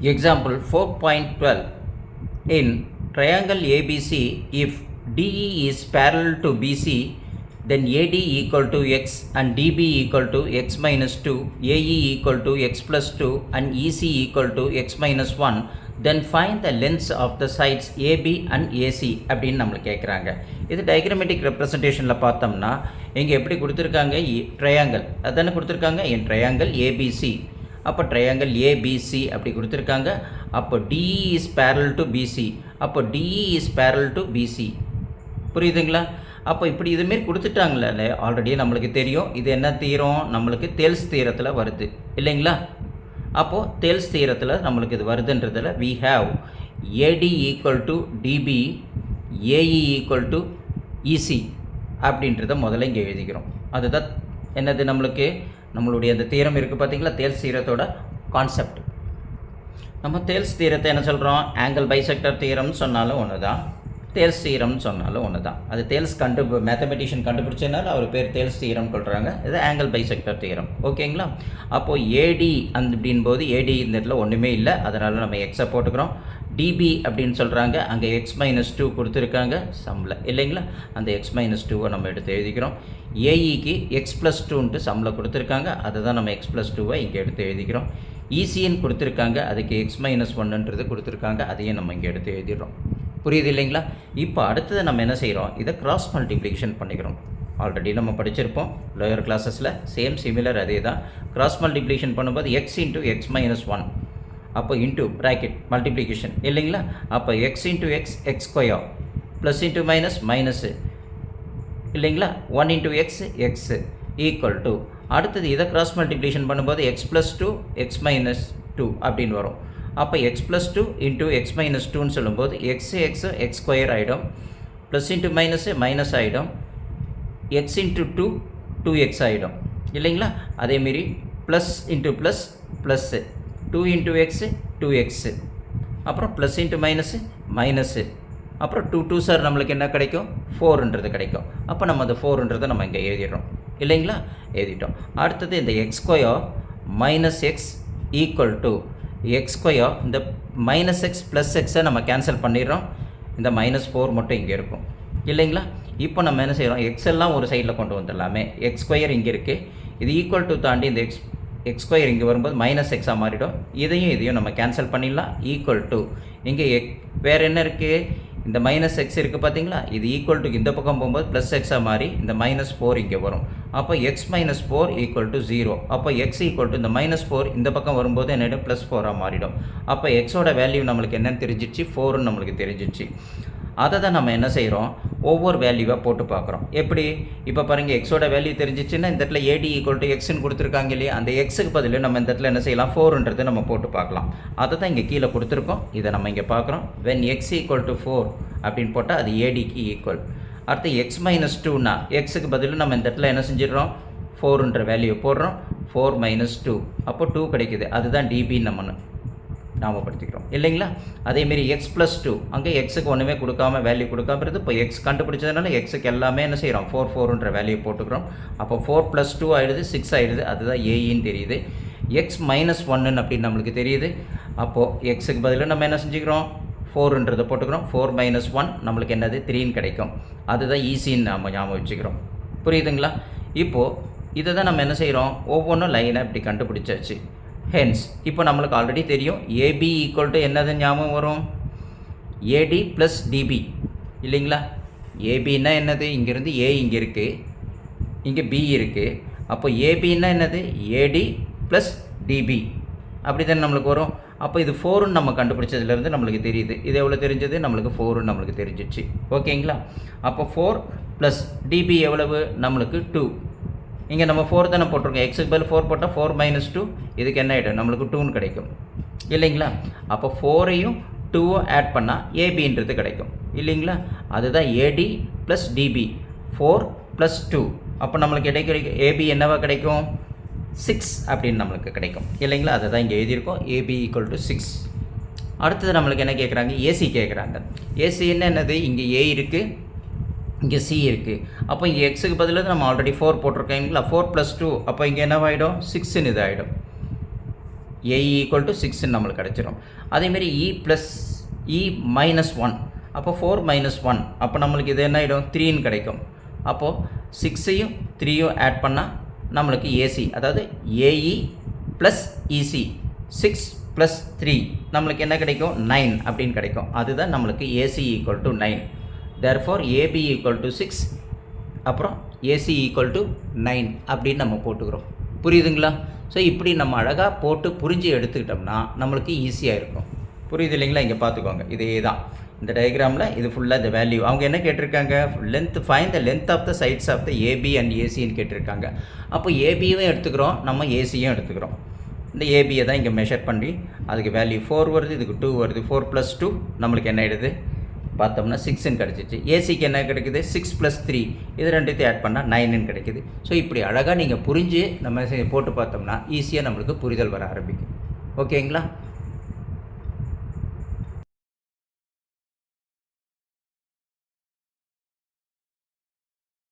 Example 4.12 In triangle ABC, if DE is parallel to BC, then AD equal to x and DB equal to x minus 2, AE equal to x plus 2 and EC equal to x minus 1, then find the lengths of the sides AB and AC அப்படின்னு நம்மளை கேட்குறாங்க இது diagrammatic ரெப்ரசன்டேஷனில் பார்த்தோம்னா இங்கே எப்படி கொடுத்துருக்காங்க triangle அதானே கொடுத்துருக்காங்க என் ட்ரையாங்கல் ஏபிசி அப்போ ட்ரையாங்கிள் ஏபிசி அப்படி கொடுத்துருக்காங்க. அப்போ DE is parallel to BC அப்போ DE is parallel to BC புரியுதுங்களா? அப்போ இப்படி இதுமாரி கொடுத்துட்டாங்களே ஆல்ரெடி நம்மளுக்கு தெரியும். இது என்ன தீரம்? நம்மளுக்கு தேல்ஸ் தீரத்தில் வருது. இல்லைங்களா? அப்போது தேல்ஸ் தீரத்தில் நம்மளுக்கு இது வருதுன்றதில் we have AD equal to DB AE equal to EC அப்படின்றத முதல்ல இங்கே எழுதிக்கிறோம். அதுதான் என்னது நம்மளுக்கு? நம்மளுடைய அந்த தீரம் இருக்குது பார்த்தீங்களா தேல்ஸ் தீரத்தோட கான்செப்ட் நம்ம தேல்ஸ் தீரத்தை என்ன சொல்கிறோம் ஆங்கிள் பைசெக்டர் தீரம்னு சொன்னாலும் ஒன்று தான் தேல்ஸ் தீரம்னு சொன்னாலும் ஒன்று தான் அது தேல்ஸ் கண்டு மேத்தமெட்டிஷியன் கண்டுபிடிச்சதுனால அவர் பேர் தேல்ஸ் தீரம் சொல்கிறாங்க இது ஆங்கிள் பைசெக்டர் தீரம் ஓகேங்களா அப்போது ஏடி அந்த அப்படின் போது ஏடி இந்த இடத்துல ஒன்றுமே இல்லை. அதனால் நம்ம எக்ஸை போட்டுக்கிறோம். டிபி அப்படின்னு சொல்கிறாங்க அங்கே எக்ஸ் மைனஸ் டூ கொடுத்துருக்காங்க. சம்மில் இல்லைங்களா? அந்த எக்ஸ் மைனஸ் டூவை நம்ம எடுத்து எழுதிக்கிறோம். ஏஇக்கு எக்ஸ் ப்ளஸ் டூன்ட்டு சம்மில் கொடுத்துருக்காங்க. அதை தான் நம்ம எக்ஸ் ப்ளஸ் டூவை இங்கே எடுத்து எழுதிக்கிறோம். ஈசின்னு கொடுத்துருக்காங்க. அதுக்கு எக்ஸ் மைனஸ் ஒன்றுன்றது கொடுத்துருக்காங்க. அதையும் நம்ம இங்கே எடுத்து எழுதிடுறோம். புரியுது இல்லைங்களா? இப்போ அடுத்தது நம்ம என்ன செய்கிறோம் இதை கிராஸ் மல்டிப்ளிகேஷன் பண்ணிக்கிறோம். ஆல்ரெடி நம்ம படிச்சிருப்போம். லோயர் கிளாஸஸில் சேம் சிமிலர் அதே தான் கிராஸ் மல்டிப்ளிகேஷன் பண்ணும்போது x into x minus one அப்போ இன்ட்டு ப்ராக்கெட் மல்டிப்ளிகேஷன் இல்லைங்களா? அப்போ x into x x square plus into minus minus இல்லைங்களா? One into x x equal to அடுத்தது இதை கிராஸ் மல்டிப்ளிகேஷன் பண்ணும்போது x plus two x minus two அப்படின்னு வரும். அப்போ x plus two into x minus டூன்னு சொல்லும்போது எக்ஸ் எக்ஸ் எக்ஸ் ஸ்கொயர் ஆகிடும் ப்ளஸ் இன்ட்டு மைனஸு மைனஸ் ஆகிடும் x into two two x ஆகிடும் இல்லைங்களா? அதேமாரி plus into plus plus two into x two x அப்புறம் ப்ளஸ் இன்ட்டு மைனஸு மைனஸு அப்புறம் two two sir நம்மளுக்கு என்ன கிடைக்கும்? ஃபோருன்றது கிடைக்கும். அப்போ நம்ம அந்த ஃபோருன்றதை நம்ம இங்கே எழுதிடுறோம். இல்லைங்களா? எழுதிட்டோம். அடுத்தது இந்த x square minus x equal to x square இந்த மைனஸ் எக்ஸ் ப்ளஸ் எக்ஸை நம்ம கேன்சல் பண்ணிடுறோம். இந்த மைனஸ் ஃபோர் மட்டும் இங்கே இருக்கும். இல்லைங்களா? இப்போ நம்ம என்ன செய்கிறோம் எக்ஸ் எல்லாம் ஒரு சைடில் கொண்டு வந்துடலாமே. எக்ஸ் ஸ்கொயர் இங்கே இருக்குது இது ஈக்குவல் டு தாண்டி இந்த எக்ஸ் எக்ஸ் ஸ்கொயர் இங்கே வரும்போது மைனஸ் எக்ஸாக மாறிடும். இதையும் இதையும் நம்ம கேன்சல் பண்ணிடலாம். ஈக்குவல் டு இங்கே எக் வேறு என்ன இருக்குது இந்த மைனஸ் எக்ஸ் இருக்குது பார்த்தீங்களா இது ஈக்குவல் டு இந்த பக்கம் போகும்போது ப்ளஸ் எக்ஸாக மாறி இந்த மைனஸ் ஃபோர் இங்கே வரும். அப்போ x minus four equal to zero அப்போ எக்ஸ் ஈக்குவல் டு இந்த மைனஸ் ஃபோர் இந்த பக்கம் வரும்போது என்னிடம் ப்ளஸ் ஃபோராக மாறிடும். அப்போ எக்ஸோட வேல்யூ நம்மளுக்கு என்னென்னு தெரிஞ்சிச்சு ஃபோருன்னு நம்மளுக்கு தெரிஞ்சிச்சு அதை தான் நம்ம என்ன செய்கிறோம் ஒவ்வொரு வேல்யூவாக போட்டு பார்க்குறோம். எப்படி? இப்போ பாருங்கள் எக்ஸோட வேல்யூ தெரிஞ்சிச்சுன்னா இந்த இடத்துல ஏடி ஈக்குவல் டு எக்ஸ்னு கொடுத்துருக்காங்க இல்லையா? அந்த எக்ஸுக்கு பதில் நம்ம இந்த இடத்துல என்ன செய்யலாம்? ஃபோருன்றதை நம்ம போட்டு பார்க்கலாம். அதை தான் இங்கே கீழே கொடுத்துருக்கோம். இதை நம்ம இங்கே பார்க்குறோம். When x equal to four அப்படின்னு போட்டால் அது ஏடிக்கு ஈக்குவல் அடுத்து எக்ஸ் மைனஸ் டூனா எக்ஸுக்கு பதில் நம்ம இந்த இடத்துல என்ன செஞ்சிடறோம்? ஃபோருன்ற வேல்யூ போடுறோம். ஃபோர் மைனஸ் டூ அப்போ டூ கிடைக்குது. அதுதான் டிபின்னு நம்ம ஞாபகப்படுத்திக்கிறோம் இல்லைங்களா? அதேமாரி எக்ஸ் ப்ளஸ் டூ அங்கே எக்ஸுக்கு ஒன்றுமே கொடுக்காம வேல்யூ கொடுக்காம இருந்து இப்போ எக்ஸ் கண்டுபிடிச்சதுனால எக்ஸுக்கு எல்லாமே என்ன செய்கிறோம் ஃபோர் ஃபோருன்ற வேல்யூ போட்டுக்கிறோம். அப்போ ஃபோர் ப்ளஸ் டூ ஆகிடுது சிக்ஸ் ஆகிடுது அதுதான் ஏஇன்னு தெரியுது. எக்ஸ் மைனஸ் ஒன்னு அப்படின்னு நம்மளுக்கு தெரியுது. அப்போது எக்ஸுக்கு பதிலாக நம்ம என்ன செஞ்சுக்கிறோம்? ஃபோருன்றதை போட்டுக்கிறோம். ஃபோர் மைனஸ் ஒன் நம்மளுக்கு என்னது? த்ரீன்னு கிடைக்கும். அதுதான் ஈஸின்னு நம்ம ஞாபகம் வச்சுக்கிறோம். புரியுதுங்களா? இப்போது இதை தான் நம்ம என்ன செய்கிறோம் ஒவ்வொன்றும் லைனை இப்படி கண்டுபிடிச்சாச்சு. ஹென்ஸ் இப்போ நம்மளுக்கு ஆல்ரெடி தெரியும். ஏபி ஈக்குவல் டு என்னது ஞாபகம் வரும்? ஏடி ப்ளஸ் டிபி இல்லைங்களா? ஏபின்னா என்னது? இங்கேருந்து ஏ இங்கே இருக்குது இங்கே பி இருக்குது அப்போ ஏபின்னா என்னது? ஏடி ப்ளஸ் டிபி அப்படி தானே நம்மளுக்கு வரும்? அப்போ இது ஃபோருன்னு நம்ம கண்டுபிடிச்சதுலேருந்து நம்மளுக்கு தெரியுது. இது எவ்வளோ தெரிஞ்சது? நம்மளுக்கு ஃபோருன்னு நம்மளுக்கு தெரிஞ்சிச்சு. ஓகேங்களா அப்போ ஃபோர் ப்ளஸ் டிபி எவ்வளவு? நம்மளுக்கு டூ இங்கே நம்ம ஃபோர் தானே போட்டிருக்கோம். எக்ஸுக்கு பதில் ஃபோர் போட்டால் ஃபோர் மைனஸ் டூ இதுக்கு என்ன ஆகிடும் நம்மளுக்கு டூன்னு கிடைக்கும். இல்லைங்களா? அப்போ ஃபோரையும் டூவும் ஆட் பண்ணால் ஏபின்றது கிடைக்கும். இல்லைங்களா? அதுதான் AD plus DB four plus two அப்போ நம்மளுக்கு கிடைக்க ஏபி என்னவா கிடைக்கும்? சிக்ஸ் அப்படின்னு நம்மளுக்கு கிடைக்கும். இல்லைங்களா? அதை தான் இங்கே எழுதியிருக்கோம். ஏபி ஈக்குவல் டு சிக்ஸ் அடுத்தது நம்மளுக்கு என்ன கேட்குறாங்க ஏசி கேட்குறாங்க ஏசி என்ன என்னது? இங்கே ஏ இருக்குது இங்கே சி இருக்குது அப்போ இங்கே எக்ஸுக்கு பதிலாக நம்ம ஆல்ரெடி ஃபோர் போட்டிருக்கீங்களா ஃபோர் ப்ளஸ் டூ அப்போ இங்கே என்னவாயிடும்? சிக்ஸ்ன்னு இதாகிடும் ஏ ஈக்குவல் டு சிக்ஸ்ன்னு நம்மளுக்கு கிடச்சிரும். அதேமாரி E e plus E e minus one அப்போ ஃபோர் மைனஸ் ஒன் அப்போ நம்மளுக்கு இது என்ன ஆகிடும் த்ரீன்னு கிடைக்கும். அப்போது சிக்ஸையும் த்ரீயும் ஆட் பண்ணால் நம்மளுக்கு ஏசி அதாவது AE plus EC six plus three நம்மளுக்கு என்ன கிடைக்கும்? நைன் அப்படின்னு கிடைக்கும். அதுதான் நம்மளுக்கு AC equal to nine therefore AB equal to six அப்புறம் ஏசி ஈக்குவல் டு நைன் அப்படின்னு நம்ம போட்டுக்கிறோம். புரியுதுங்களா? ஸோ இப்படி நம்ம அழகாக போட்டு புரிஞ்சு எடுத்துக்கிட்டோம்னா நம்மளுக்கு ஈஸியாக இருக்கும். புரியுது இல்லைங்களா? இங்கே பார்த்துக்கோங்க இதே தான். இந்த டயக்ராமில் இது ஃபுல்லாக இந்த வேல்யூ அவங்க என்ன கேட்டிருக்காங்க? Length find the length of the sides of the AB and ஏசின்னு கேட்டிருக்காங்க. அப்போ ஏபியும் எடுத்துக்கிறோம். நம்ம ஏசியும் எடுத்துக்கிறோம். இந்த ஏபியை தான் இங்கே மெஷர் பண்ணி அதுக்கு வேல்யூ ஃபோர் வருது இதுக்கு டூ வருது. ஃபோர் ப்ளஸ் டூ நம்மளுக்கு என்ன ஆயிடுது? பார்த்தோம்னா சிக்ஸ்ன்னு கிடச்சிச்சு. ஏசிக்கு என்ன கிடைக்குது? சிக்ஸ் ப்ளஸ் த்ரீ இது ரெண்டுத்தையும் ஆட் பண்ணால் நைனுன்னு கிடைக்குது. ஸோ இப்படி அழகாக நீங்கள் புரிஞ்சு நம்ம போட்டு பார்த்தோம்னா ஈஸியாக நம்மளுக்கு புரிதல் வர ஆரம்பிக்கும். ஓகேங்களா